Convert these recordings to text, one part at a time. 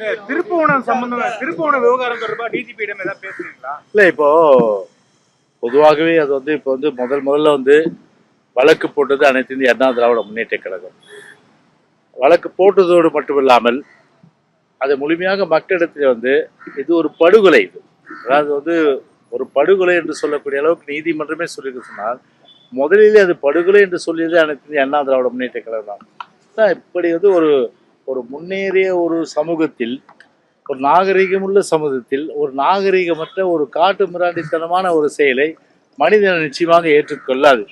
திருப்புவனம் சம்பந்தம் திருப்புவன விவகாரம் தொடர்பாக டிஜிபியிடம் ஏதாவது பேசுறீங்களா? இல்லை இப்போ பொதுவாகவே அது வந்து இப்போ வந்து முதல் முதல்ல வந்து வழக்கு போட்டது அனைத்து இந்திய அண்ணா திராவிட முன்னேற்ற கழகம். வழக்கு போட்டதோடு மட்டும் இல்லாமல் அதை முழுமையாக மக்களிடத்தில் வந்து இது ஒரு படுகொலை இது. அதாவது வந்து ஒரு படுகொலை என்று சொல்லக்கூடிய அளவுக்கு நீதிமன்றமே சொல்லியிருக்கு சொன்னால் முதலிலே அது படுகொலை என்று சொல்லியது அனைத்து இந்திய அண்ணா திராவிட முன்னேற்ற கழகம் தான். இப்படி வந்து ஒரு ஒரு முன்னேறிய ஒரு சமூகத்தில் ஒரு நாகரிகமுள்ள சமூகத்தில் ஒரு நாகரிகமற்ற ஒரு காட்டு மிராண்டித்தனமான ஒரு செயலை மனிதன் நிச்சயமாக ஏற்றுக்கொள்ளாது.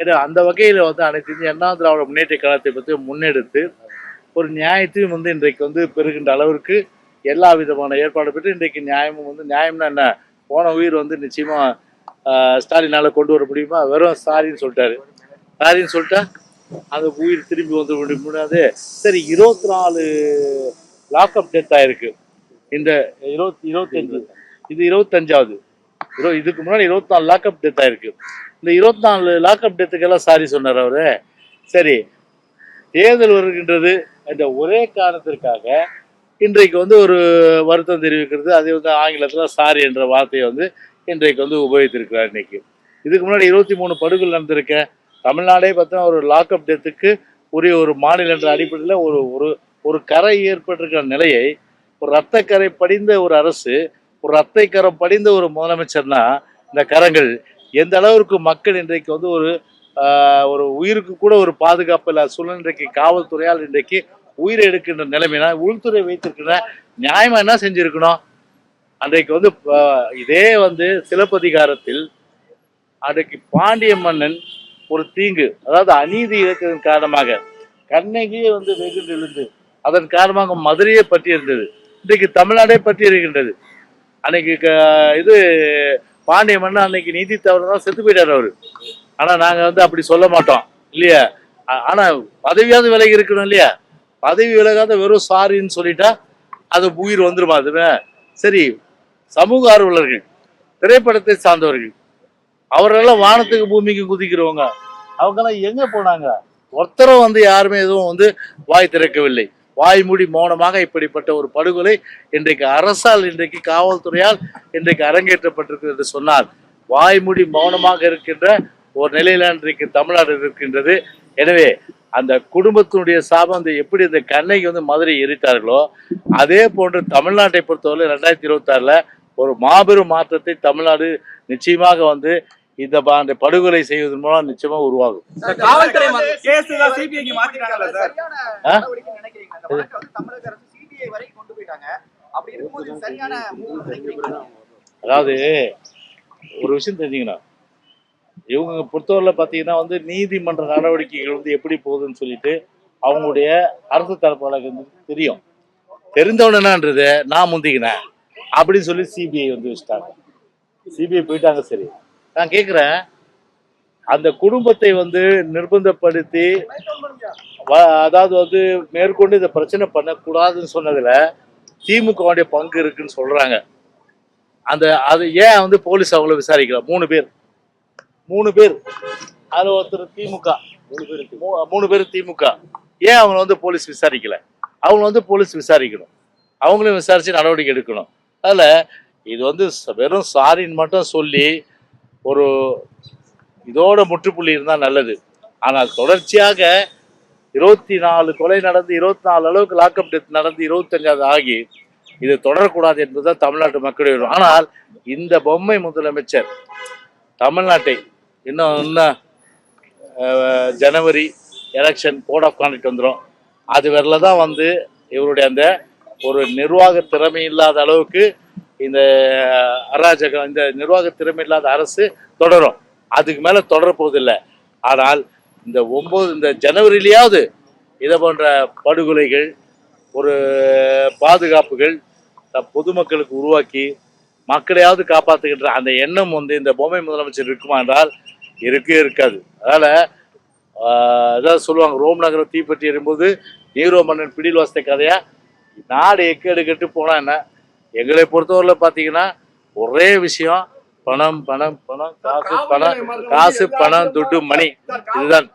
ஏன்னா அந்த வகையில் வந்து அனைத்து இந்திய அண்ணா திராவிட முன்னேற்ற கழகத்தை பற்றி முன்னெடுத்து ஒரு நியாயத்தையும் வந்து இன்றைக்கு வந்து பெறுகின்ற அளவிற்கு எல்லா விதமான ஏற்பாடு பெற்று இன்றைக்கு நியாயமும் வந்து நியாயம்னா என்ன? போன உயிர் வந்து நிச்சயமாக ஸ்டாலினால் கொண்டு வர முடியுமா? வெறும் ஸ்டாலின்னு சொல்லிட்டாரு. சாரின்னு சொல்லிட்டா அந்த உயிர் திரும்பி வந்து விட முடியாது சரி இருபத்தி நாலு லாக்அப் டெத் ஆயிருக்கு. இந்த இருபத்தி இருபத்தஞ்சு இது இருபத்தஞ்சாவது. இரு இதுக்கு முன்னாடி இருபத்தி நாலு லாக்அப் டெத் ஆயிருக்கு. இந்த இருபத்தி நாலு லாக்அப் டெத்துக்கெல்லாம் சாரி சொன்னார் அவரு. சரி தேர்தல் வருகின்றது. என்ற ஒரே காரணத்திற்காக இன்றைக்கு வந்து ஒரு வருத்தம் தெரிவிக்கிறது. அதே வந்து ஆங்கிலத்தில் சாரி என்ற வார்த்தையை வந்து இன்றைக்கு வந்து உபயோகித்திருக்கிறார் இன்னைக்கு. இதுக்கு முன்னாடி இருபத்தி மூணு படுகொலை நடந்திருக்க. தமிழ்நாடே பார்த்தீங்கன்னா ஒரு லாக்அப் டெத்துக்கு உரிய ஒரு மாநில என்ற அடிப்படையில் ஒரு ஒரு ஒரு கரை ஏற்பட்டிருக்கிற நிலையை ஒரு ரத்த கரை படிந்த ஒரு அரசு ஒரு ரத்தை கரம் படிந்த ஒரு முதலமைச்சர்னா இந்த கரங்கள் எந்த அளவிற்கு மக்கள் இன்றைக்கு வந்து ஒரு ஒரு உயிருக்கு கூட ஒரு பாதுகாப்பு இல்லாத சூழ்நிலை இன்றைக்கு காவல்துறையால் இன்றைக்கு உயிரை எடுக்கின்ற நிலைமைனா உள்துறை வைத்திருக்கிற நியாயமா என்ன செஞ்சிருக்கணும்? அன்றைக்கு வந்து இதே வந்து சிலப்பதிகாரத்தில் அன்றைக்கு பாண்டிய மன்னன் ஒரு தீங்கு அதாவது அநீதி இழக்கிறதன் காரணமாக. கண்ணகியே வந்து வெகுண்டு எழுந்து அதன் காரணமாக மதுரையே பற்றி இருந்தது. இன்றைக்கு தமிழ்நாடே பற்றி இருக்கின்றது. அன்னைக்கு க- இது பாண்டிய மன்னன் அன்னைக்கு நீதி தவறு தான் செத்து போயிட்டார் அவரு. ஆனால் நாங்கள் வந்து அப்படி சொல்ல மாட்டோம் இல்லையா? ஆனால் பதவியாவது விலகி இருக்கணும் இல்லையா? பதவி விலகாத வெறும் சாரின்னு சொல்லிட்டா அது உயிர் வந்துருமா அதுவே? சரி சமூக ஆர்வலர்கள் திரைப்படத்தை சார்ந்தவர்கள் அவரெல்லாம் வானத்துக்கு பூமிக்கு குதிக்கிறவங்க. அவங்கெல்லாம் எங்க போனாங்க? ஒருத்தரும் வந்து யாருமே எதுவும் வந்து வாய் திறக்கவில்லை. வாய்மூடி மௌனமாக இப்படிப்பட்ட ஒரு படுகொலை இன்றைக்கு அரசால் இன்றைக்கு காவல்துறையால் இன்றைக்கு அரங்கேற்றப்பட்டிருக்கு என்று சொன்னால் வாய்மூடி மௌனமாக இருக்கின்ற ஒரு நிலையில இன்றைக்கு தமிழ்நாடு இருக்கின்றது. எனவே அந்த குடும்பத்தினுடைய சாபம் அந்த எப்படி இந்த கண்ணகி வந்து மதுரை எரித்தார்களோ அதே போன்று தமிழ்நாட்டை பொறுத்தவரை ரெண்டாயிரத்தி இருபத்தாறில் ஒரு மாபெரும் மாற்றத்தை தமிழ்நாடு நிச்சயமாக வந்து இந்த ப- அந்த படுகொலை செய்வதன் மூலம் நிச்சயமா உருவாகும். அதாவது ஒரு விஷயம் தெரிஞ்சுக்கணும். இவங்க பொறுத்தவரையில் பார்த்தீங்கன்னா வந்து நீதிமன்ற நடவடிக்கைகள் வந்து எப்படி போகுதுன்னு சொல்லிட்டு அவங்களுடைய அரசு தரப்பாளருக்கு வந்து தெரியும். தெரிந்தவனன்றது நான் முந்திக்கினேன் அப்படின்னு சொல்லி சிபிஐ வந்து வச்சுட்டாங்க. சிபிஐ போயிட்டாங்க சரி. நான் கேட்குறேன் அந்த குடும்பத்தை வந்து நிர்பந்தப்படுத்தி அதாவது வந்து மேற்கொண்டு இந்த பிரச்சனை பண்ணக்கூடாதுன்னு சொன்னதுல திமுகவுடைய பங்கு இருக்குன்னு சொல்றாங்க. அந்த அது ஏன் வந்து போலீஸ் அவங்கள விசாரிக்கல? மூணு பேர். மூணு பேர். அது ஒருத்தர் திமுக. மூணு பேர் மூணு பேர் திமுக. ஏன் அவங்கள வந்து போலீஸ் விசாரிக்கல? அவங்க வந்து போலீஸ் விசாரிக்கணும். அவங்களையும் விசாரிச்சு நடவடிக்கை எடுக்கணும். அதில் இது வந்து வெறும் சாரின்னு மட்டும் சொல்லி ஒரு இதோட முற்றுப்புள்ளி இருந்தால் நல்லது. ஆனால் தொடர்ச்சியாக இருபத்தி நாலு கொலை நடந்து இருபத்தி நாலு அளவுக்கு லாக்அப் டெத் நடந்து இருபத்தஞ்சாவது ஆகி இது தொடரக்கூடாது என்பதுதான் தமிழ்நாட்டு மக்களுடைய ஆனால் இந்த பொம்மை முதலமைச்சர் தமிழ்நாட்டை இன்னும் இன்னும் ஜனவரி எலெக்ஷன் கோட் ஆஃப் கான்டக்ட் வந்துடும் அது வரல தான் வந்து இவருடைய அந்த ஒரு நிர்வாக திறமை இல்லாத அளவுக்கு இந்த அராஜகம் இந்த நிர்வாக திறமை இல்லாத அரசு தொடரும். அதுக்கு மேலே தொடரப்போவதில்லை ஆனால் இந்த ஒம்பது இந்த ஜனவரியிலேயாவது இதை போன்ற படுகொலைகள் ஒரு பாதுகாப்புகள் பொதுமக்களுக்கு உருவாக்கி மக்களையாவது காப்பாற்றுகின்ற அந்த எண்ணம் வந்து இந்த பொம்மை முதலமைச்சர் இருக்குமா என்றால் இருக்கே இருக்காது. அதனால் அதாவது சொல்லுவாங்க ரோம் நகரம் தீப்பற்றி எறும்போது நீரோ மன்னன் பிடியில் வாசித்த கதையாக நாடு எக்கேடு கெட்டு போனால் என்ன? எங்களை பொறுத்தவரையில் பார்த்தீங்கன்னா ஒரே விஷயம் பணம் பணம் பணம் காசு பணம் காசு பணம் துட்டு மணி. இதுதான்.